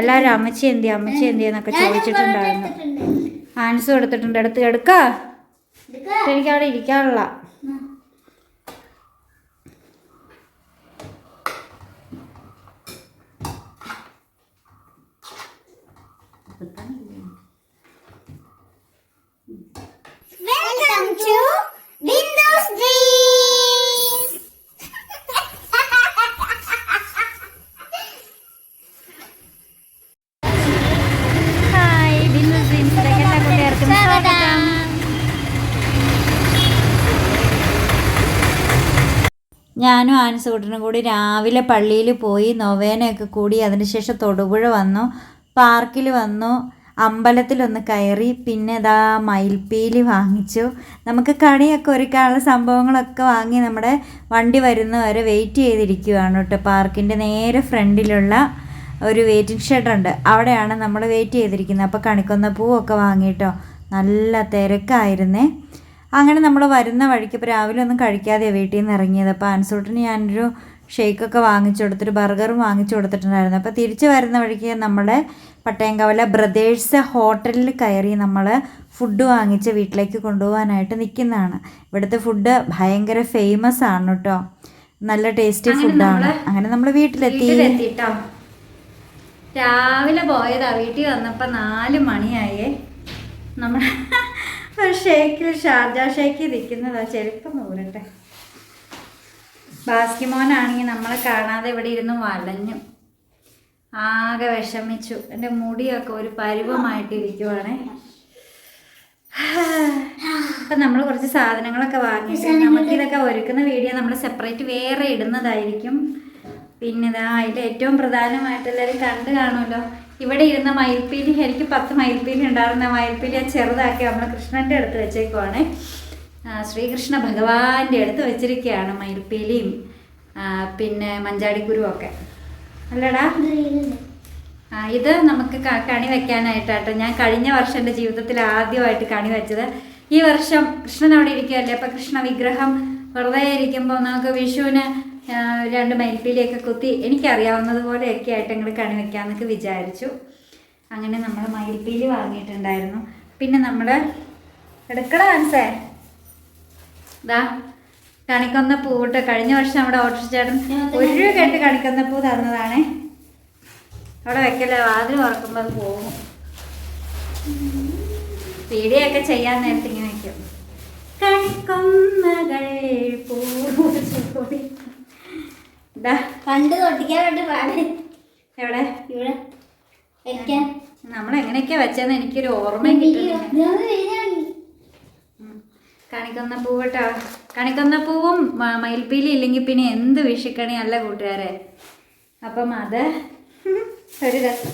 എല്ലാവരും അമ്മച്ചി എന്തി അമ്മച്ചി എന്തി എന്നൊക്കെ ചോദിച്ചിട്ടുണ്ടായിരുന്നു. ആൻസ് കൊടുത്തിട്ടുണ്ട്. എടുത്ത് എടുക്ക. എനിക്ക് അവിടെ ഇരിക്കാനുള്ള. Welcome to Windows Dreams. എല്ലാ കൂട്ടുകാർക്കും സ്വാഗതം. ഞാനും ആൻസൂട്ടനും കൂടി രാവിലെ പള്ളിയിൽ പോയി നൊവേനയൊക്കെ കൂടി അതിനുശേഷം തൊടുപുഴ വന്നു പാർക്കിൽ വന്നു അമ്പലത്തിലൊന്ന് കയറി പിന്നെ ഇതാ മയിൽപ്പീലി വാങ്ങിച്ചു. നമുക്ക് കണിയൊക്കെ ഒരുക്കാനുള്ള സംഭവങ്ങളൊക്കെ വാങ്ങി നമ്മുടെ വണ്ടി വരുന്നവരെ വെയിറ്റ് ചെയ്തിരിക്കുകയാണ് കേട്ടോ. പാർക്കിന്റെ നേരെ ഫ്രണ്ടിലുള്ള ഒരു വെയിറ്റിംഗ് ഷെഡ് ഉണ്ട്. അവിടെയാണ് നമ്മൾ വെയിറ്റ് ചെയ്തിരിക്കുന്നത്. അപ്പോൾ കണിക്കൊന്ന പൂവൊക്കെ വാങ്ങിയിട്ടോ. നല്ല തിരക്കായിരുന്നേ. അങ്ങനെ നമ്മൾ വരുന്ന വഴിക്ക് ഇപ്പോൾ രാവിലെ ഒന്നും കഴിക്കാതെ വീട്ടിൽ നിന്ന് ഇറങ്ങിയത്. അപ്പോൾ അൻസോട്ടിന് ഞാനൊരു ഷേക്കൊക്കെ വാങ്ങിച്ചു കൊടുത്തിട്ട് ബർഗറും വാങ്ങിച്ചു കൊടുത്തിട്ടുണ്ടായിരുന്നു. അപ്പോൾ തിരിച്ച് വരുന്ന വഴിക്ക് നമ്മുടെ പട്ടയംകവല ബ്രദേഴ്സ് ഹോട്ടലിൽ കയറി നമ്മൾ ഫുഡ് വാങ്ങിച്ച് വീട്ടിലേക്ക് കൊണ്ടുപോകാനായിട്ട് നിൽക്കുന്നതാണ് ഇവിടുത്തെ ഫുഡ് ഭയങ്കര ഫേമസ് ആണ് കേട്ടോ നല്ല ടേസ്റ്റി ഫുഡാണ്. അങ്ങനെ നമ്മൾ വീട്ടിലെത്തി. രാവിലെ പോയതാ. വീട്ടിൽ വന്നപ്പോൾ നാല് മണിയായേ. നമ്മൾ ഒരു ഷേക്കിൽ ഷാർജ ഷേക്കിൽ നിൽക്കുന്നതാ ചെരുപ്പം നൂരട്ടെ ബാസ്കിമോനാണെങ്കിൽ നമ്മളെ കാണാതെ ഇവിടെ ഇരുന്ന് വലഞ്ഞു. ആകെ വിഷമിച്ചു. എന്റെ മുടിയൊക്കെ ഒരു പരുവമായിട്ടിരിക്കുവാണേ. അപ്പം നമ്മൾ കുറച്ച് സാധനങ്ങളൊക്കെ വാങ്ങിയിട്ട് നമുക്കിതൊക്കെ ഒരുക്കുന്ന വീഡിയോ നമ്മൾ സെപ്പറേറ്റ് വേറെ ഇടുന്നതായിരിക്കും. പിന്നെ ഇതാ അതിൽ ഏറ്റവും പ്രധാനമായിട്ട് എല്ലാവരും കണ്ടു കാണുമല്ലോ. ഇവിടെ ഇരുന്ന മയിൽപ്പീലി എനിക്ക് പത്ത് മയിൽപ്പീലി ഉണ്ടായിരുന്ന. മയിൽപ്പീലി ആ ചെറുതാക്കി നമ്മൾ കൃഷ്ണന്റെ അടുത്ത് വെച്ചേക്കുവാണ്. ശ്രീകൃഷ്ണ ഭഗവാന്റെ അടുത്ത് വെച്ചിരിക്കുകയാണ് മയിൽപ്പീലിയും പിന്നെ മഞ്ചാടിക്കുരുവും ഒക്കെ. അല്ലടാ. ആ, ഇത് നമുക്ക് കണി വെക്കാനായിട്ടാട്ടോ. ഞാൻ കഴിഞ്ഞ വർഷം എന്റെ ജീവിതത്തിൽ ആദ്യമായിട്ട് കണി വെച്ചത്. ഈ വർഷം കൃഷ്ണൻ അവിടെ ഇരിക്കുകയല്ലേ? അപ്പം കൃഷ്ണ വിഗ്രഹം വെറുതെ ഇരിക്കുമ്പോൾ നമുക്ക് വിഷുവിന് രണ്ട് മയിൽപ്പീലിയൊക്കെ കുത്തി എനിക്കറിയാവുന്നതുപോലെയൊക്കെ ആയിട്ട് ഞങ്ങൾ കണി വെക്കാമെന്നൊക്കെ വിചാരിച്ചു. അങ്ങനെ നമ്മൾ മയിൽപ്പീലി വാങ്ങിയിട്ടുണ്ടായിരുന്നു. പിന്നെ നമ്മൾ എടുക്കണ മനസ്സേ ഇതാ കണിക്കൊന്ന പൂവിട്ട് കഴിഞ്ഞ വർഷം നമ്മുടെ ഓട്ടർച്ചേട്ടൻ ഒരു കേട്ട് കണിക്കൊന്ന പൂ തന്നതാണേ. അവിടെ വെക്കല്ലേ വാതിൽ ഉറക്കുമ്പോൾ അത് പോകും വീഡിയോ ഒക്കെ ചെയ്യാൻ നേരത്തെ ഇങ്ങനെ വെക്കും കണിക്കൊന്നകൾ പൂച്ചൂടി പണ്ട് തൊട്ടിക്കാൻ വേണ്ടി പാടി. എവിടെ? ഇവിടെ. വെക്കാൻ. നമ്മൾ എങ്ങനെയൊക്കെയാ വെച്ചതെന്ന് എനിക്കൊരു ഓർമ്മ. കണിക്കൊന്ന പൂവട്ടോ. കണിക്കൊന്ന പൂവും മയിൽപ്പീലി ഇല്ലെങ്കിൽ പിന്നെ എന്ത് വിഷുക്കണി അല്ല കൂട്ടുകാരെ. അപ്പം അത് ഒരു രസം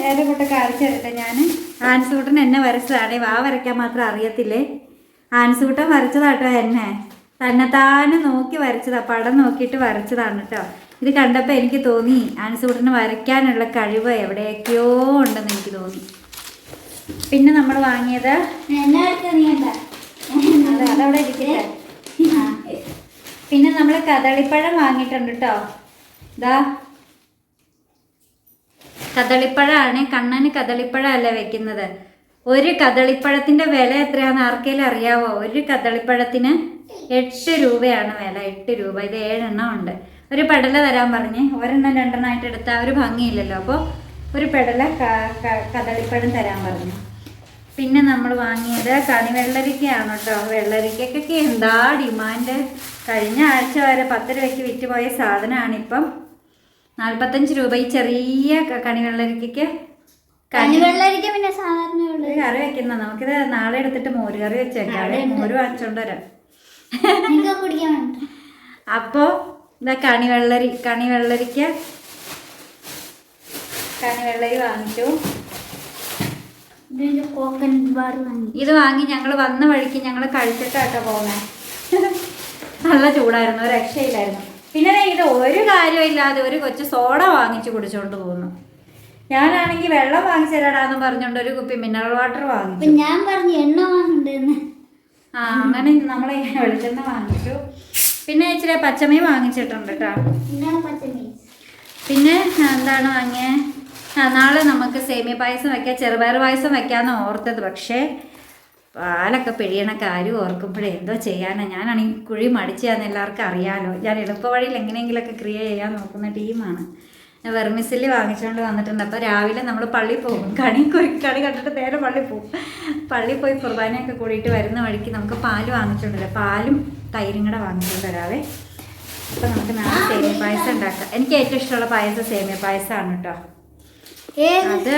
വേറെ കൂട്ടം കാണിച്ചു തരട്ടെ ഞാൻ ആൻസൂട്ടൻ എന്നെ വരച്ചതാണ് വാ വരയ്ക്കാൻ മാത്രം അറിയത്തില്ലേ? ആൻസൂട്ടൻ വരച്ചതാട്ടോ എന്നെ. തന്നെത്താനെ നോക്കി വരച്ചതാ പടം നോക്കിയിട്ട് വരച്ചതാണ് കേട്ടോ ഇത് കണ്ടപ്പോൾ എനിക്ക് തോന്നി ആൻസൂട്ടന് വരയ്ക്കാനുള്ള കഴിവ് എവിടെയൊക്കെയോ ഉണ്ടെന്ന് എനിക്ക് തോന്നി. പിന്നെ നമ്മൾ വാങ്ങിയത്? അതവിടെ ഇരിക്കട്ടെ. പിന്നെ നമ്മൾ കദളിപ്പഴം വാങ്ങിയിട്ടുണ്ട് കേട്ടോ ഇതാ കദളിപ്പഴമാണ് കണ്ണന് കദളിപ്പഴമല്ല വെക്കുന്നത്? ഒരു കദളിപ്പഴത്തിന്റെ വില എത്രയാണെന്ന് ആർക്കെങ്കിലും അറിയാവോ? ഒരു കദളിപ്പഴത്തിന് എട്ട് രൂപയാണ് വില എട്ട് രൂപ. ഇത് ഏഴെണ്ണം ഉണ്ട്. ഒരു പെടല തരാൻ പറഞ്ഞ്. ഒരെണ്ണം രണ്ടെണ്ണമായിട്ട് എടുത്താൽ ഒരു ഭംഗിയില്ലല്ലോ. അപ്പോൾ ഒരു പെടല കദളിപ്പഴം തരാൻ പറഞ്ഞു. പിന്നെ നമ്മൾ വാങ്ങിയത് കണി കണിവെള്ളരിക്കയാണ് കേട്ടോ. വെള്ളരിക്കയ്ക്കൊക്കെ എന്താ ഡിമാൻഡ്? കഴിഞ്ഞ ആഴ്ച വരെ പത്ത് രൂപയ്ക്ക് വിറ്റ് പോയ സാധനമാണ് ഇപ്പം. നാൽപ്പത്തഞ്ച് രൂപ ഈ ചെറിയ കണി കണിവെള്ളരിക്കയ്ക്ക് കണി വെള്ളരിക്ക പിന്നെ സാധാരണ കറി വെക്കുന്ന നമുക്കിത് നാളെ എടുത്തിട്ട് മോര് കറി വെച്ചേക്കാം. മോര് വാങ്ങിച്ചോണ്ട് വരാം. കുടിക്കാൻ കണി അപ്പോൾ ഇതാ കണി വെള്ളരി വാങ്ങിച്ചു. ഇതിന്റെ കോക്കനട്ട് ബാർ വാങ്ങി. ഇത് വാങ്ങി ഞങ്ങൾ വന്ന വഴിക്ക് ഞങ്ങൾ കഴിച്ചിട്ടാട്ടോ പോകുന്നത് നല്ല ചൂടായിരുന്നു രക്ഷയില്ലായിരുന്നു. പിന്നെ ഇത് ഒരു കാര്യമില്ലാതെ ഒരു കൊച്ച് സോഡ വാങ്ങിച്ചു കുടിച്ചോണ്ട് പോകുന്നു. ഞാനാണെങ്കിൽ വെള്ളം വാങ്ങിച്ചു തരാടാന്ന് പറഞ്ഞുകൊണ്ട് ഒരു കുപ്പി മിനറൽ വാട്ടർ വാങ്ങി വാങ്ങിച്ചു. ഞാൻ പറഞ്ഞു എണ്ണ വാങ്ങണ്ടെന്ന്. അങ്ങനെ നമ്മൾ വെളിച്ചെണ്ണ വാങ്ങിച്ചു. പിന്നെ ഇച്ചിരി പച്ചമീൻ വാങ്ങിച്ചിട്ടുണ്ട് കേട്ടോ പിന്നെ എന്താണ് വാങ്ങിയത് നാളെ നമുക്ക് സേമിയ പായസം വെക്കാം. ചെറുപയർ പായസം വെക്കാമെന്ന് ഓർത്തത്. പക്ഷേ പാലൊക്കെ പിഴിയണ കാര്യം ഓർക്കുമ്പോഴേ എന്തോ ചെയ്യാനാണ് ഞാനാണെങ്കിൽ കുഴി മടിച്ചാന്ന് എല്ലാവർക്കും അറിയാമല്ലോ ഞാൻ എളുപ്പവഴിയിൽ എങ്ങനെയെങ്കിലുമൊക്കെ ക്രിയ ചെയ്യാൻ നോക്കുന്ന ടീമാണ്. ഞാൻ വാങ്ങിച്ചുകൊണ്ട് വന്നിട്ടുണ്ട്. അപ്പോൾ രാവിലെ നമ്മൾ പള്ളി പോകും. കണി കുറി കണി കണ്ടിട്ട് നേരെ പള്ളി പോകും. പള്ളിയിൽ പോയി കുർബാനയൊക്കെ കൂടിയിട്ട് വരുന്ന വഴിക്ക് നമുക്ക് പാൽ വാങ്ങിച്ചുകൊണ്ടില്ല പാലും തൈരും കൂടെ വാങ്ങിച്ചുകൊണ്ട് വരാവേ. അപ്പോൾ നമുക്ക് നാളെ സേമിയ പായസം ഉണ്ടാക്കാം. എനിക്ക് ഏറ്റവും ഇഷ്ടമുള്ള പായസം സേമിയ പായസമാണ് കേട്ടോ. അത്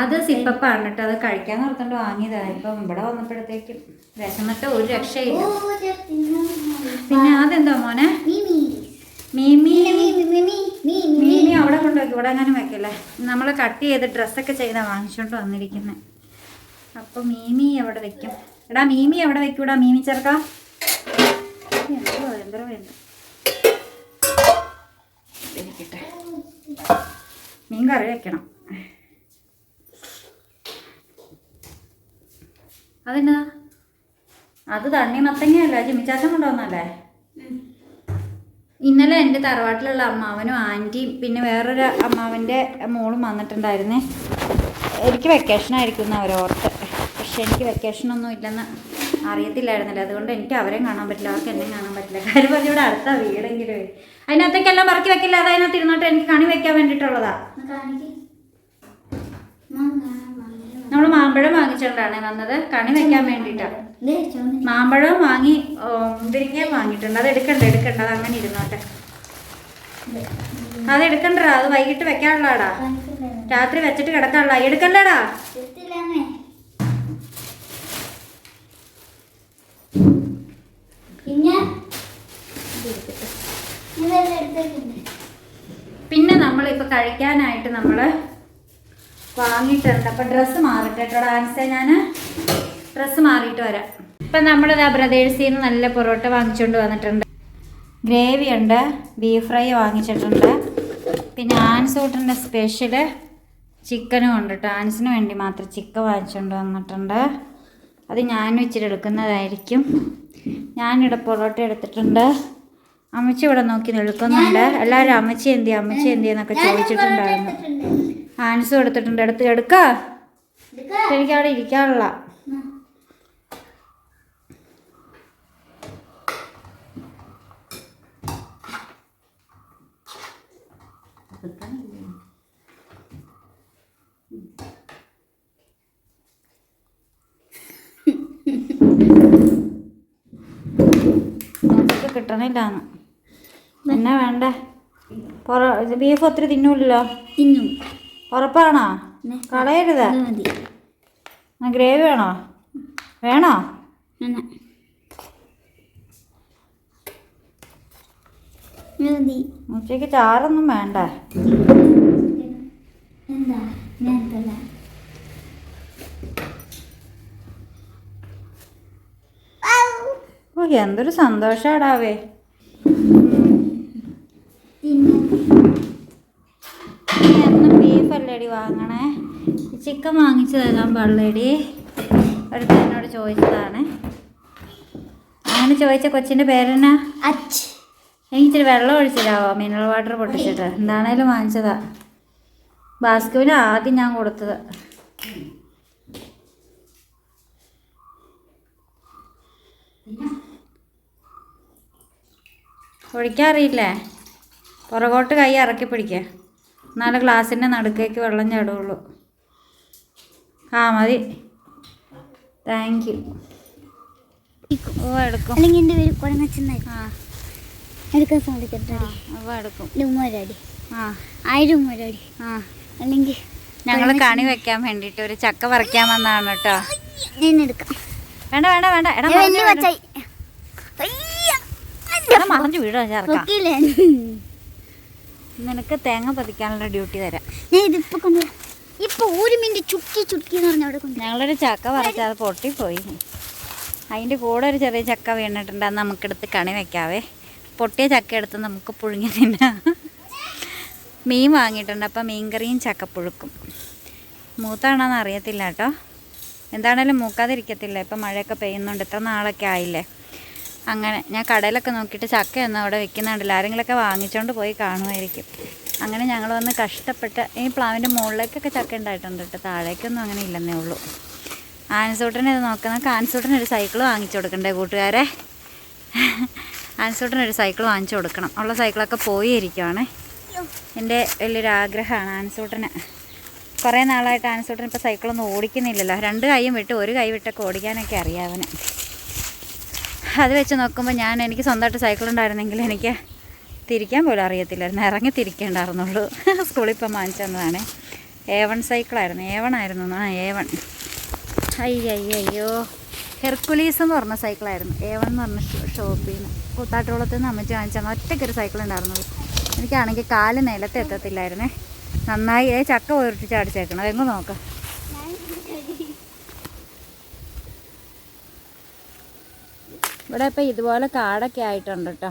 അത് സിപ്പപ്പാണ് കേട്ടോ. അത് കഴിക്കാൻ നിർത്തണ്ട് വാങ്ങിയതാണ് ഇപ്പം ഇവിടെ വന്നപ്പോഴത്തേക്കും വിശന്നിട്ട് ഒരു രക്ഷയില്ല. പിന്നെ അതെന്താ മോനെ മിമി മീമി മിമി മിമി മിമി മീമി കൊണ്ടുവയ്ക്കും വെക്കല്ലേ? നമ്മൾ കട്ട് ചെയ്ത് ഡ്രസ്സൊക്കെ ചെയ്താൽ വാങ്ങിച്ചുകൊണ്ട് വന്നിരിക്കുന്നത് അപ്പോൾ മീമി എവിടെ വെക്കും? എടാ മീമി എവിടെ വെക്കൂടാ? മീമി ചേർക്കാം എന്തോ വേണ്ട മീൻ കറി വെക്കണം. അതെന്നാ? അത് തണ്ണി മത്തങ്ങയല്ലേ ജിമ്മിച്ചാച്ചൻ കൊണ്ടുവന്നല്ലേ ഇന്നലെ എന്റെ തറവാട്ടിലുള്ള അമ്മാവനും ആന്റിയും പിന്നെ വേറൊരു അമ്മാവന്റെ മോളും വന്നിട്ടുണ്ടായിരുന്നേ. എനിക്ക് വെക്കേഷൻ ആയിരിക്കും എന്ന് അവരോർത്ത് പക്ഷെ എനിക്ക് വെക്കേഷനൊന്നും ഇല്ലെന്ന് അറിയത്തില്ലായിരുന്നല്ലോ. അതുകൊണ്ട് എനിക്ക് അവരെയും കാണാൻ പറ്റില്ല അവർക്ക് എന്നെയും കാണാൻ പറ്റില്ല. കാര്യം പറഞ്ഞ ഇവിടെ അടുത്ത വീടെങ്കിലും അതിനകത്തേക്കെല്ലാം പറക്കി വെക്കില്ല. അത് അതിനകത്ത് ഇരുന്നോട്ട് എനിക്ക് കണി വെക്കാൻ വേണ്ടിയിട്ടുള്ളതാ. നമ്മൾ മാമ്പഴം വാങ്ങിച്ചുകൊണ്ടാണ് വന്നത്. കണി വെക്കാൻ വേണ്ടിയിട്ടാണ് മാമ്പഴം വാങ്ങി മുന്തിരിങ്ങയും വാങ്ങിയിട്ടുണ്ട്. അത് എടുക്കണ്ട എടുക്കണ്ട. അത് അങ്ങനെ ഇരുന്നോട്ടെ. അത് എടുക്കണ്ടടാ. അത് വൈകിട്ട് വെക്കാനുള്ളടാ രാത്രി വെച്ചിട്ട് കിടക്കാനുള്ള എടുക്കണ്ടടാ. പിന്നെ? നമ്മൾ ഇപ്പൊ നമ്മളിപ്പോൾ കഴിക്കാനായിട്ട് നമ്മൾ വാങ്ങിയിട്ടുണ്ട്. അപ്പം ഡ്രസ്സ് മാറിട്ടോ ഡാൻസ് ഡാൻസേ ഞാൻ ഡ്രസ്സ് മാറിയിട്ട് വരാം. ഇപ്പം നമ്മുടെ ബ്രദേഴ്സിൽ നിന്ന് നല്ല പൊറോട്ട വാങ്ങിച്ചുകൊണ്ട് വന്നിട്ടുണ്ട്. ഗ്രേവി ഉണ്ട് ബീഫ് ഫ്രൈ വാങ്ങിച്ചിട്ടുണ്ട്. പിന്നെ ആൻസൂട്ടിന്റെ സ്പെഷ്യൽ ചിക്കനും ഉണ്ട് കേട്ടോ ആൻസിന് വേണ്ടി മാത്രം ചിക്കൻ വാങ്ങിച്ചുകൊണ്ട് വന്നിട്ടുണ്ട്. അത് ഞാൻ ഇച്ചിരി എടുക്കുന്നതായിരിക്കും. ഞാനിവിടെ പൊറോട്ട എടുത്തിട്ടുണ്ട്. അമ്മച്ചി ഇവിടെ നോക്കി നിൽക്കുന്നുണ്ട്. എല്ലാവരും അമ്മച്ചി എന്തി അമ്മച്ചി എന്തി എന്നൊക്കെ ചോദിച്ചിട്ടുണ്ടായിരുന്നു. ആൻസും എടുത്തിട്ടുണ്ട്. എടുത്ത് എടുക്ക. എനിക്ക് അവിടെ ഇരിക്കാനുള്ള എനിക്ക് കിട്ടണില്ലാന്ന്. എന്നാ വേണ്ടേ? പൊറ ഇത് ബീഫ് ഒത്തിരി തിന്നൂല്ലോ തിന്നും. ഉറപ്പാണോ? കളയരുത്. മതി. ഗ്രേവി വേണോ? വേണോ? മതി. ഉച്ചയ്ക്ക് ചാറൊന്നും വേണ്ട? എന്താ? ഞാൻ തല ഓ എന്തൊരു സന്തോഷാടാവേ. എന്നും ബീഫല്ലേടി വാങ്ങണേ? ചിക്കൻ വാങ്ങിച്ചു തരാൻ പള്ളേടി അടുത്ത് എന്നോട് ചോദിച്ചതാണ്. അങ്ങനെ ചോദിച്ച കൊച്ചിന്റെ പേരെന്നാ? അച്ച്. എനിക്കിച്ചിരി വെള്ളം ഒഴിച്ചിട്ടാവോ മിനറൽ വാട്ടർ പൊട്ടിച്ചിട്ട്. എന്താണേലും വാങ്ങിച്ചതാ. ബാസ്കുവിന് ആദ്യം ഞാൻ കൊടുത്തത്. ഒഴിക്കാറിയില്ലേ? പുറകോട്ട് കൈ ഇറക്കി പിടിക്കുക എന്നാലും ഗ്ലാസിന്റെ നടുക്കേക്ക് വെള്ളം ചാടുള്ളൂ. ആ മതി. താങ്ക് യു ഓ എടുക്കും. അല്ലെങ്കിൽ എന്റെ പേര് കുഴങ്ങച്ചെന്നായി ആ. എടുക്കാൻ സാധിക്കട്ടെ എടുക്കും. ഉമ്മരാടി ആ. ആയിരം ഉമ്മരാടി ആ. അല്ലെങ്കിൽ ഞങ്ങൾ കണി വെക്കാൻ വേണ്ടിട്ട് ഒരു ചക്ക പറിക്കാൻ വന്നതാണ് കേട്ടോ. ഞാൻ എടുക്കാം. വേണ്ട വേണ്ട വേണ്ട. എടാ ഞാൻ മറിഞ്ഞ് വലിയ വീഴും. പച്ചായി അയ്യ. എടാ മറിഞ്ഞു വീഴാ ചേർക്കാം? നിനക്ക് തേങ്ങ പതിക്കാനുള്ള ഡ്യൂട്ടി തരാം. ഞാൻ ഇതിപ്പോ ഇപ്പൊ ഒരു മിനിറ്റ് ചുക്കി ചുക്കി എന്ന് പറഞ്ഞ അവിടെ ഞങ്ങളൊരു ചക്ക പറിച്ച് അത് പൊട്ടിപ്പോയി. അതിന്റെ കൂടെ ഒരു ചെറിയ ചക്ക വീണിട്ടുണ്ട്. അത് നമുക്കെടുത്ത് കണി വെക്കാവേ. പൊട്ടിയ ചക്ക എടുത്ത് നമുക്ക് പുഴുങ്ങി തിന്നാം. മീൻ വാങ്ങിയിട്ടുണ്ട്. അപ്പം മീൻകറിയും ചക്കപ്പുഴുക്കും. മൂത്താണോന്ന് അറിയത്തില്ല കേട്ടോ. എന്താണേലും മൂക്കാതിരിക്കത്തില്ല. ഇപ്പം മഴയൊക്കെ പെയ്യുന്നുണ്ട്. ഇത്ര നാളൊക്കെ ആയില്ലേ? അങ്ങനെ ഞാൻ കടയിലൊക്കെ നോക്കിയിട്ട് ചക്കയൊന്നും അവിടെ വെക്കുന്നുണ്ടല്ലോ. ആരെങ്കിലുമൊക്കെ വാങ്ങിച്ചുകൊണ്ട് പോയി കാണുമായിരിക്കും. അങ്ങനെ ഞങ്ങൾ വന്ന് കഷ്ടപ്പെട്ട് ഈ പ്ലാവിന്റെ മുകളിലേക്കൊക്കെ ചക്ക ഉണ്ടായിട്ടുണ്ട് കേട്ടോ. താഴേക്കൊന്നും അങ്ങനെ ഇല്ലെന്നേ ഉള്ളൂ. ആൻസൂട്ടനെ ഇത് നോക്കുന്ന ആൻസൂട്ടന് ഒരു സൈക്കിൾ വാങ്ങിച്ചു കൊടുക്കണ്ടേ കൂട്ടുകാരെ? ആൻസൂട്ടന് ഒരു സൈക്കിൾ വാങ്ങിച്ചു കൊടുക്കണം. ഉള്ള സൈക്കിളൊക്കെ പോയി ഇരിക്കുവാണ് എന്റെ വലിയൊരു ആഗ്രഹമാണ് ആൻസൂട്ടന് കുറേ നാളായിട്ട് ആൻസൂട്ടൻ ഇപ്പോൾ സൈക്കിളൊന്നും ഓടിക്കുന്നില്ലല്ലോ. രണ്ട് കൈയും വിട്ട് ഒരു കൈ വിട്ടൊക്കെ ഓടിക്കാനൊക്കെ അറിയാവന് അത് വെച്ച് നോക്കുമ്പോൾ ഞാൻ എനിക്ക് സ്വന്തമായിട്ട് സൈക്കിൾ ഉണ്ടായിരുന്നെങ്കിൽ എനിക്ക് തിരിക്കാൻ പോലും അറിയത്തില്ലായിരുന്നു. ഇറങ്ങി തിരിക്കേണ്ടായിരുന്നുള്ളൂ. സ്കൂളിൽ ഇപ്പം വാങ്ങിച്ചു തന്നതാണ്. എ വൺ സൈക്കിളായിരുന്നു എ വൺ ആയിരുന്നു. ആ എ വൺ അയ്യോ ഹെർക്കുലീസ് എന്ന് പറഞ്ഞ സൈക്കിളായിരുന്നു എ വൺ എന്ന് പറഞ്ഞ ഷോപ്പിൽ നിന്ന് കൂത്താട്ടുകുളത്ത് നിന്ന് അമ്മച്ചി വാങ്ങിച്ചാണ് ഒറ്റയ്ക്കൊരു സൈക്കിൾ ഉണ്ടായിരുന്നുള്ളൂ. എനിക്കാണെങ്കിൽ കാൽ നിലത്ത് എത്തത്തില്ലായിരുന്നേ. നന്നായി. ചക്ക പോയിട്ട് ചാടിച്ചേക്കണം എങ്ങ് നോക്കാം. ഇവിടെ ഇപ്പം ഇതുപോലെ കാടൊക്കെ ആയിട്ടുണ്ട് കേട്ടോ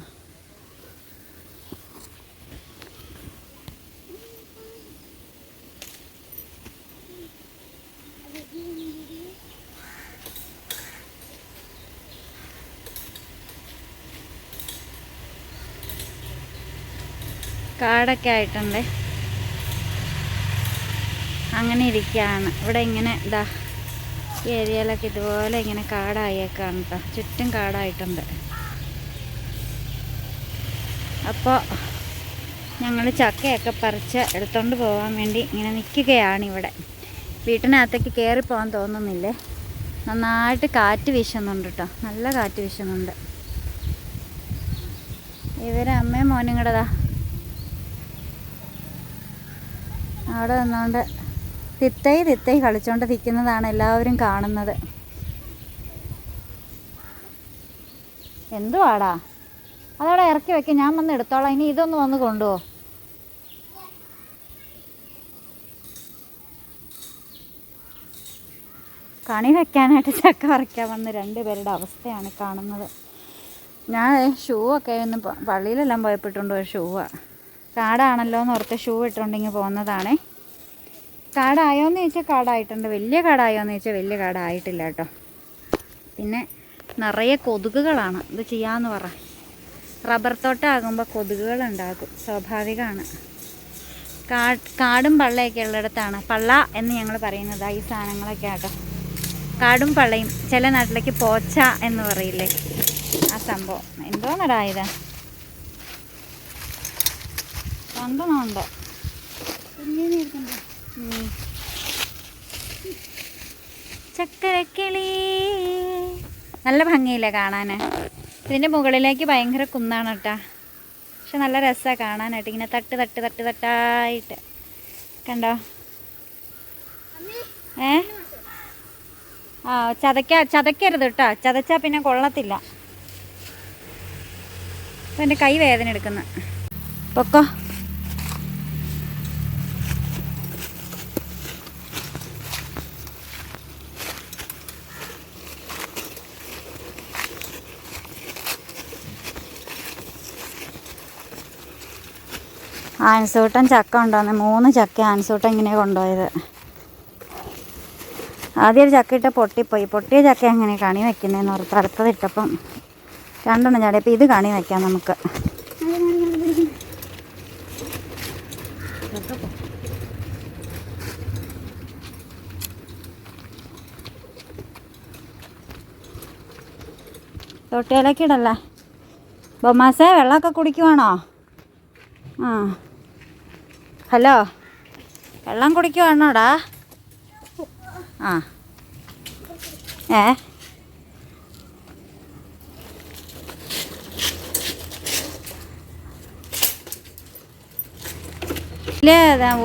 കാടൊക്കെ ആയിട്ടുണ്ട്. അങ്ങനെ ഇരിക്കുകയാണ്. ഇവിടെ ഇങ്ങനെ ഇതാ ഈ ഏരിയയിലൊക്കെ ഇതുപോലെ ഇങ്ങനെ കാടായേക്കാണ് കേട്ടോ ചുറ്റും കാടായിട്ടുണ്ട്. അപ്പോൾ ഞങ്ങൾ ചക്കയൊക്കെ പറിച്ച് എടുത്തോണ്ട് പോകാൻ വേണ്ടി ഇങ്ങനെ നിൽക്കുകയാണ് ഇവിടെ വീട്ടിനകത്തേക്ക് കയറി പോകാൻ തോന്നുന്നില്ലേ? നന്നായിട്ട് കാറ്റ് വീശുന്നുണ്ട് കേട്ടോ നല്ല കാറ്റ് വീശുന്നുണ്ട്. ഇവരെ അമ്മയും മോനും കൂടെതാ അവിടെ നിന്നുകൊണ്ട് തിത്തൈ തിത്തൈ കളിച്ചുകൊണ്ട് നിൽക്കുന്നതാണ് എല്ലാവരും കാണുന്നത്. എന്തുവാടാ? അതവിടെ ഇറക്കി വെക്ക. ഞാൻ വന്ന് എടുത്തോളാം. ഇനി ഇതൊന്ന് വന്ന് കൊണ്ടുപോ കണി വെക്കാനായിട്ട് ചക്ക പറിക്കാൻ വന്ന് രണ്ടുപേരുടെ അവസ്ഥയാണ് കാണുന്നത്. ഞാൻ ഷൂ ഒക്കെ ഒന്ന് പള്ളിയിലെല്ലാം പോയപ്പെട്ടുണ്ടോ ഷൂവാണ് കാടാണല്ലോ എന്ന് ഓർത്ത് ഷൂ ഇട്ടുണ്ടെങ്കിൽ പോകുന്നതാണേ. കാടായോന്ന് ചോദിച്ചാൽ കാടായിട്ടുണ്ട്. വലിയ കാടായോന്ന് ചോദിച്ചാൽ വലിയ കാടായിട്ടില്ല കേട്ടോ. പിന്നെ നിറയെ കൊതുകുകളാണ്. ഇത് ചെയ്യാന്ന് പറ. റബ്ബർ തോട്ടമാകുമ്പോൾ കൊതുകുകളുണ്ടാകും. സ്വാഭാവികമാണ്. കാ കാടും പള്ളയൊക്കെ ഉള്ളിടത്താണ്. പള്ള എന്ന് ഞങ്ങൾ പറയുന്നത്. ഈ സാധനങ്ങളൊക്കെ ആട്ടോ. കാടും പള്ളയും. ചില നാട്ടിലേക്ക് പോച്ച എന്ന് പറയില്ലേ? ആ സംഭവം. എന്തോന്നടാ ഉണ്ടോ ഉണ്ടോ? ഉം. ചക്കരക്കിളി. നല്ല ഭംഗിയില്ലേ കാണാൻ ഇതിന്റെ മുകളിലേക്ക് ഭയങ്കര കുന്നാണ് കേട്ടാ. പക്ഷെ നല്ല രസമാണ് കാണാനായിട്ട്. ഇങ്ങനെ തട്ട് തട്ട് തട്ട് തട്ടായിട്ട്. കണ്ടോ? ഏ? ആ ചതയ്ക്ക ചതയ്ക്കരുത് കേട്ടോ. ചതച്ചാൽ പിന്നെ കൊള്ളത്തില്ല. അപ്പം എന്റെ കൈ വേദന എടുക്കുന്നു. പൊക്കോ. ആൻസൂട്ടൻ ചക്ക കൊണ്ടുവന്ന് മൂന്ന് ചക്ക ആൻസൂട്ടൻ ഇങ്ങനെ കൊണ്ടുപോയത്. ആദ്യം ഒരു ചക്ക ഇട്ട് പൊട്ടിപ്പോയി. പൊട്ടിയ ചക്ക എങ്ങനെ കണി വെക്കുന്നതെന്ന് ഓർത്ത് അടുത്തത് രണ്ടെണ്ണം ചാടി. അപ്പം ഇത് കണി വെക്കാം നമുക്ക്. തൊട്ടിയിലേക്ക് ഇടല്ലേ? ബൊമാസേ വെള്ളമൊക്കെ കുടിക്കുവാണോ? ആ. ഹലോ? വെള്ളം കുടിക്കുവാണോടാ? ആ. ഏ? ഇല്ല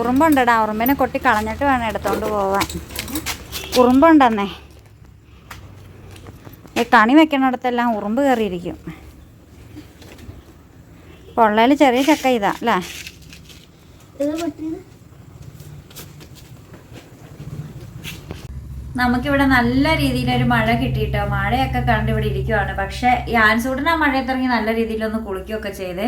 ഉറുമ്പുണ്ടടാ. ഉറുമ്പിനെ കൊട്ടി കളഞ്ഞിട്ട് വേണം എടുത്തോണ്ട് പോവാൻ. ഉറുമ്പുണ്ടെന്നേ. ഈ കണി വെക്കണടത്തെല്ലാം ഉറുമ്പ് കയറിയിരിക്കും. പൊള്ളയിൽ ചെറിയ ചക്ക ഇതാ അല്ലേ? നമുക്കിവിടെ നല്ല രീതിയിലൊരു മഴ കിട്ടിയിട്ടോ? മഴയൊക്കെ കണ്ട് ഇവിടെ ഇരിക്കുവാണ്. പക്ഷെ ഈ ആൻസൂട്ടിന് ആ മഴയത്തിറങ്ങി നല്ല രീതിയിലൊന്ന് കുളിക്കുകയൊക്കെ ചെയ്ത്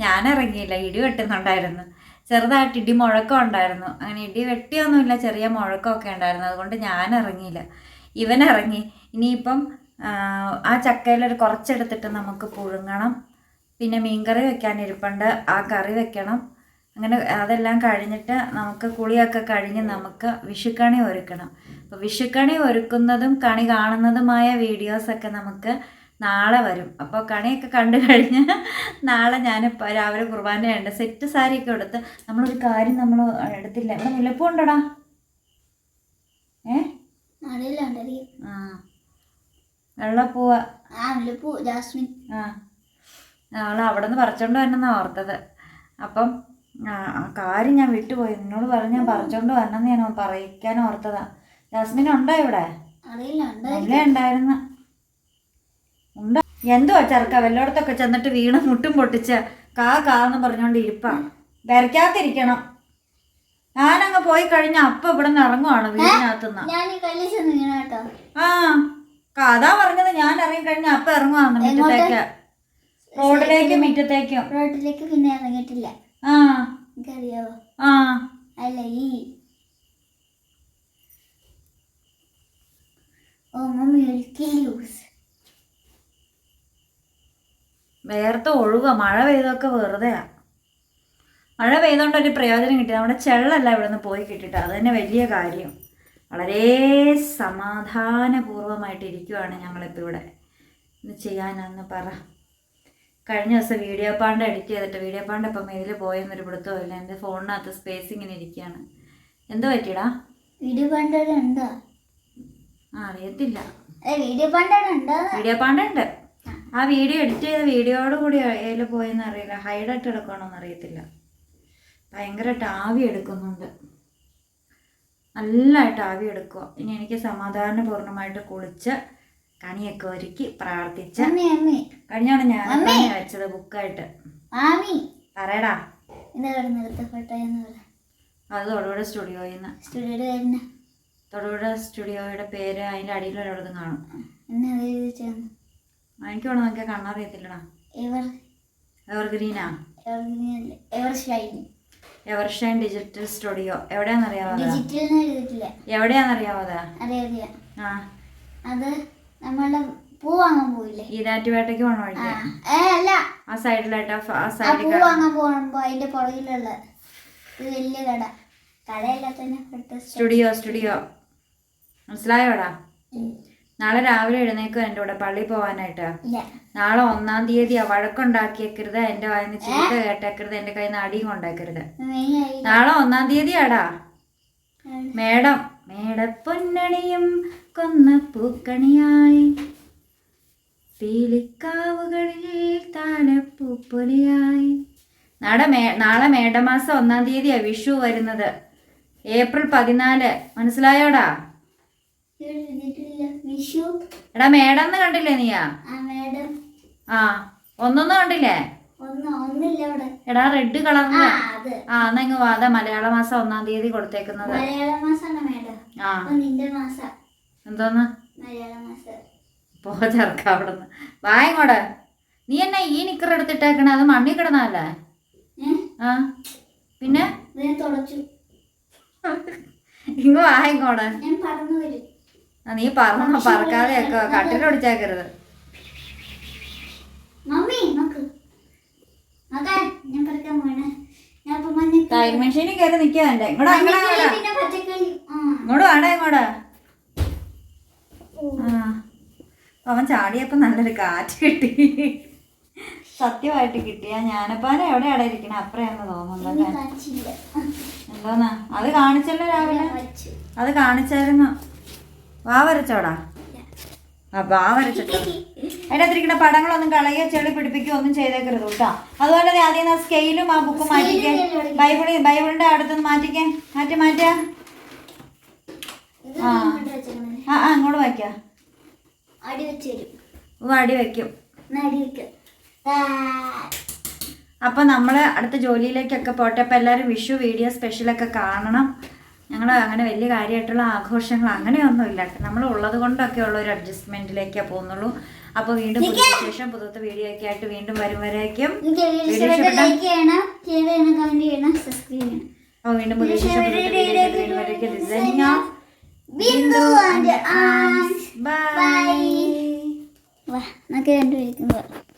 ഞാൻ ഇറങ്ങിയില്ല. ഇടി വെട്ടുന്നുണ്ടായിരുന്നു. ചെറുതായിട്ട് ഇടി മുഴക്കം ഉണ്ടായിരുന്നു. അങ്ങനെ ഇടി വെട്ടിയൊന്നുമില്ല. ചെറിയ മുഴക്കമൊക്കെ ഉണ്ടായിരുന്നു. അതുകൊണ്ട് ഞാൻ ഇറങ്ങിയില്ല. ഇവൻ ഇറങ്ങി. ഇനിയിപ്പം ആ ചക്കയിലൊരു കുറച്ചെടുത്തിട്ട് നമുക്ക് പുഴുങ്ങണം. പിന്നെ മീൻകറി വെക്കാൻ ഇരിപ്പുണ്ട്. ആ കറി വെക്കണം. അങ്ങനെ അതെല്ലാം കഴിഞ്ഞിട്ട് നമുക്ക് കുളിയൊക്കെ കഴിഞ്ഞ് നമുക്ക് വിഷുക്കണി ഒരുക്കണം. അപ്പോൾ വിഷുക്കണി ഒരുക്കുന്നതും കണി കാണുന്നതുമായ വീഡിയോസൊക്കെ നമുക്ക് നാളെ വരും. അപ്പോൾ കണിയൊക്കെ കണ്ടു കഴിഞ്ഞ് നാളെ ഞാൻ രാവിലെ കുർബാനയുണ്ട് സെറ്റ് സാരിയൊക്കെ എടുത്ത് നമ്മളൊരു കാര്യം നമ്മൾ എടുത്തില്ല. ഇവിടെ മുല്ലപ്പൂ ഉണ്ടോടാ? ഏ? ആ. വെള്ളപ്പൂവ. ജാസ്മിൻ. ആ. നാളെ അവിടെ നിന്ന് പറിച്ചോണ്ട് വരണമെന്നാണ് ഓർത്തത്. അപ്പം ആ കാര്യം ഞാൻ വിട്ടുപോയി. നിന്നോട് പറഞ്ഞ് ഞാൻ പറിച്ചോണ്ട് വരണമെന്ന് ഞാൻ പറയിക്കാൻ ഓർത്തതാ. ജാസ്മിൻ ഉണ്ടോ ഇവിടെ? അറിയില്ല ഉണ്ട് ഉണ്ടായിരുന്നു? ഉണ്ടോ? എന്തുവാ ചെറുക്ക? വല്ലോടത്തൊക്കെ ചെന്നിട്ട് വീണ് മുട്ടും പൊട്ടിച്ച് കാ കാന്ന് പറഞ്ഞോണ്ട് ഇരിപ്പാ. വരയ്ക്കാത്തിരിക്കണം ഞാനങ്ങ് പോയി കഴിഞ്ഞ അപ്പൊ ഇവിടെ നിന്ന് ഇറങ്ങുവാണ് വീടിനകത്തുനിന്ന്. ആ കഥാ പറഞ്ഞത്. ഞാൻ ഇറങ്ങി കഴിഞ്ഞ അപ്പൊ ഇറങ്ങുവാണ് മുറ്റത്തേക്ക്. റോഡിലേക്കും മുറ്റത്തേക്കും. റോഡിലേക്ക് പിന്നെ ഇറങ്ങിയിട്ടില്ല. ആ. എനിക്കറിയാവോ? ആ. അല്ല ഈ വേർത്ത് ഒഴുക മഴ പെയ്തൊക്കെ വെറുതെയാ. മഴ പെയ്തോണ്ട് ഒരു പ്രയോജനം കിട്ടി നമ്മുടെ ചെള്ളല്ല ഇവിടെ നിന്ന് പോയി കിട്ടിട്ട്. അത് തന്നെ വലിയ കാര്യം. വളരെ സമാധാനപൂർവമായിട്ട് ഇരിക്കുവാണ് ഞങ്ങളിപ്പോൾ ഇവിടെ. ഇന്ന് ചെയ്യാനെന്ന് പറ. കഴിഞ്ഞ ദിവസം വീഡിയോ പാണ്ട് എഡിറ്റ് ചെയ്തിട്ട് വീഡിയോ പാണ്ട് ഇപ്പം ഇതിൽ പോയെന്നൊരു പിടുത്തമില്ല എന്റെ ഫോണിനകത്ത് സ്പേസ് ഇങ്ങനെ ഇരിക്കുകയാണ്. എന്ത് പറ്റിയടാ? വീഡിയോ പണ്ടവിടെ ഉണ്ടോ ആ അറിയത്തില്ല. വീഡിയോ പണ്ടവിടെ ഉണ്ടോ വീഡിയോ പാണ്ടുണ്ട്. ആ. വീഡിയോ എഡിറ്റ് ചെയ്ത വീഡിയോയോട് കൂടി അതിൽ പോയെന്ന് അറിയില്ല. ഹൈഡായിട്ട് എടുക്കണമെന്ന് അറിയത്തില്ല. ഭയങ്കരമായിട്ട് ആവി എടുക്കുന്നുണ്ട്. നല്ലതായിട്ട് ആവി എടുക്കുക ഇനി എനിക്ക് സമാധാനപൂർണമായിട്ട് കുളിച്ച് കണിയൊക്കെ ഒരുക്കി പ്രാർത്ഥിച്ച കഴിഞ്ഞാണ് ഞാൻ വെച്ചത് ബുക്കായിട്ട്. പറയടാ. അത് തൊടുപുഴ സ്റ്റുഡിയോയിൽ നിന്ന് സ്റ്റുഡിയോയുടെ തൊടുപുഴ സ്റ്റുഡിയോയുടെ പേര് അതിന്റെ അടിയിൽ ഒരിടത്തും കാണും. എനിക്ക് വേണം നോക്കിയാൽ കണ്ണറിയത്തില്ലടാ ever? എവർഗ്രീനാ? Ever ever shine Evershine digital studio. എവിടെയാണെന്നറിയാവോ എവിടെയാണെന്നറിയാവോ അത്? അറിയാം. ആ. അത് നമ്മളെ പൂ വാങ്ങാൻ പോയില്ലേ ഈരാറ്റുപേട്ടയ്ക്ക് പോണ വഴിക്ക്? ഏ അല്ല. ആ സൈഡിലായിട്ട് ആ സൈഡിൽ പൂ വാങ്ങാൻ പോകുമ്പോ അതിന്റെ പുറകിലുള്ള ഒരു വലിയ കട. കടയല്ലാത്തന്നെ സ്റ്റുഡിയോ സ്റ്റുഡിയോ. മനസ്സിലായോടാ നാളെ രാവിലെ എഴുന്നേക്കും എന്റെ കൂടെ പള്ളി പോവാനായിട്ട്. നാളെ ഒന്നാം തീയതി വഴക്കുണ്ടാക്കിയേക്കരുത് എന്റെ വായന ചീത്ത കേട്ടേക്കരുത് എന്റെ കയ്യിൽ നിന്ന് അടിയും ഉണ്ടാക്കരുത് നാളെ ഒന്നാം തീയതിയാടാ. മേടം മേടപ്പൊന്നണിയും കൊന്ന പൂക്കണിയായി. പീലിക്കാവുകളിൽ താലപ്പൂപ്പൊലിയായി. നാളെ മേ നാളെ മേടമാസം ഒന്നാം തീയതിയാ വിഷു വരുന്നത്. ഏപ്രിൽ പതിനാല്. മനസ്സിലായോടാ? എടാ മേടം എന്ന് കണ്ടില്ലേ നീയാ? ആ ഒന്നൊന്നും കണ്ടില്ലേ? എടാ റെഡ് അത്. ആ എന്നാ ഇങ്ങ് വാദ മലയാള മാസം ഒന്നാം തീയതി കൊടുത്തേക്കുന്നത്. ആ. എന്തോന്ന്? പോ ചെറുക്ക അവിടുന്ന്. വായങ്ങോട് നീ എന്നെ ഈ നിക്കർ എടുത്തിട്ടേക്കണ? അത് മണ്ണി കിടന്നല്ലേ ആ. പിന്നെ? ഇങ്ങ് വായങ്ങോട് ആ നീ പറന്നോ പറക്കാതെയൊക്കെ കട്ടിലൊടിച്ചേക്കരുത്. മമ്മി നോക്ക് നോക്കാൻ ഞാൻ പറിക്കാൻ പോണേ ഞാൻ ഇപ്പൊ മഞ്ഞ ടൈം മെഷീനിൽ കയറി നിൽക്കുക എന്റെ ഇങ്ങോട്ട് ഇങ്ങോട്ട് വേണ്ട ഇങ്ങോട്ട് അവൻ ചാടിയപ്പോ നല്ലൊരു കാറ്റ് കിട്ടി. സത്യമായിട്ട് കിട്ടിയ ഞാനപ്പാൻ എവിടെയാണ് ഇരിക്കണേ? അപ്പറയാന്ന് കാച്ചില്ല എന്തോന്നാ? അത് കാണിച്ചല്ലോ രാവിലെ. അത് കാണിച്ചായിരുന്നു. വാ വരച്ചോടാ. ആ വാ വരച്ചിട്ടോ അതിനകത്തിരിക്കുന്ന പടങ്ങളൊന്നും കളയുക ചെളി പിടിപ്പിക്കുകയോ ഒന്നും ചെയ്തേക്കരുത് കേട്ടോ. അതുപോലെ തന്നെ ആദ്യം ആ സ്കെയിലും ആ ബുക്കും മാറ്റിക്കേ. ബൈബിളി ബൈബിളിന്റെ അടുത്തൊന്ന് മാറ്റിക്കേ. മാറ്റി മാറ്റാ. ആ. ആ ആ ഇങ്ങോട്ട് വയ്ക്കാം. അടി അടി വയ്ക്കും. അപ്പൊ നമ്മൾ വെക്ക്. നമ്മൾ അടുത്ത ജോലിയിലേക്കൊക്കെ പോട്ടെ. അപ്പൊ എല്ലാവരും വിഷു വീഡിയോ സ്പെഷ്യലൊക്കെ കാണണം. ഞങ്ങൾ അങ്ങനെ വലിയ കാര്യമായിട്ടുള്ള ആഘോഷങ്ങൾ അങ്ങനെയൊന്നും ഇല്ല നമ്മൾ ഉള്ളത് കൊണ്ടൊക്കെ ഉള്ള ഒരു അഡ്ജസ്റ്റ്മെന്റിലേക്കേ പോകുന്നുള്ളൂ. അപ്പോൾ വീണ്ടും പുതിയ ശേഷം പുതുത്ത വീഡിയോ ഒക്കെ ആയിട്ട് വീണ്ടും വരും വരേക്കും അപ്പോൾ വീണ്ടും പുതിയ ശേഷം പുതുത്ത വീഡിയോ ആയിട്ട് വീണ്ടും designing of Bindu and bye വാ നമുക്ക് രണ്ടുപേർക്കും പോവാം